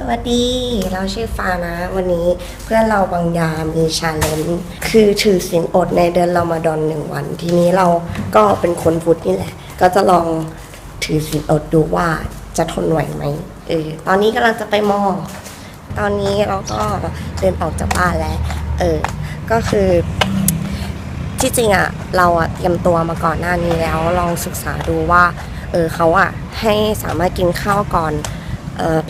สวัสดี เราชื่อฟ้านะ วันนี้เพื่อนเราบางยามีชาเลนจ์คือถือศีลอดในเดือนรอมฎอนหนึ่งวัน ทีนี้เราก็เป็นคนพุทธนี่แหละ ก็จะลองถือศีลอดดูว่าจะทนไหวไหมเออตอนนี้กำลังจะไปมอตอนนี้เราก็เดินออกจากบ้านแล้ว เออ ก็คือที่จริงอะเราอะเตรียมตัวมาก่อนหน้านี้แล้วลองศึกษาดูว่า เออเขาอะให้สามารถกินข้าวก่อน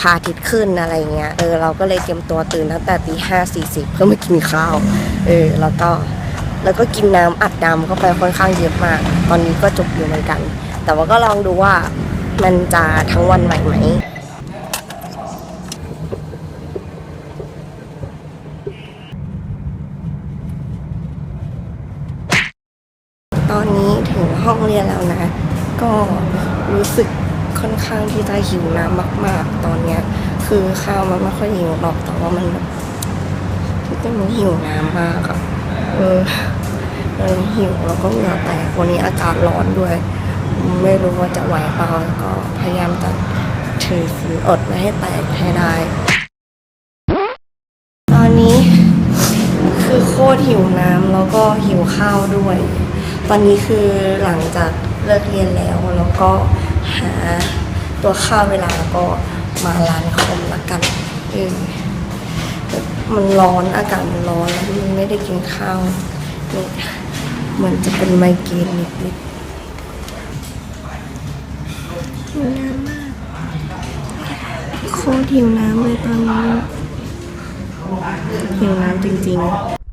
พาทิตขึ้นอะไรเงี้ยเออเราก็เลยเตรียมตัวตื่นตั้งแต่ตีห้าสี่สิบเพื่อมากินข้าวเออแล้วก็แล้วก็กินน้ำอัดน้ำเข้าไปค่อนข้างเยอะมาก ตอนนี้ก็จบอยู่เหมือนกัน แต่ว่าก็ลองดูว่ามันจะทั้งวันไหวไหมตอนนี้ถึงห้องเรียนแล้วนะ ก็รู้สึก ค่อนข้างที่จะหิวน้ำมาก ๆ ตอนเนี้ย คือข้าวมันไม่ค่อยหิวหรอกแต่ว่ามันแบบที่จะมันหิวน้ำมากอะเออเออหิวแล้วก็เหงื่อแตกวันนี้อากาศร้อนด้วย ไม่รู้ว่าจะไหวเปล่าก็พยายามจะถือฝืนอดไม่ให้แตกให้ได้ ตอนนี้คือโคตรหิวน้ำแล้วก็หิวข้าวด้วย ตอนนี้คือหลังจาก เลิกเรียนแล้ว แล้วก็หาตัวข้าวเวลาแล้วก็มาร้านคอมละกันเออมันร้อนอากาศมันร้อนแล้วมันไม่ได้กินข้าวนี่เหมือนจะเป็นไมเกรนนิดๆหิวน้ำมากโคตรหิวน้ำเลยตอนนี้หิวน้ำจริงๆ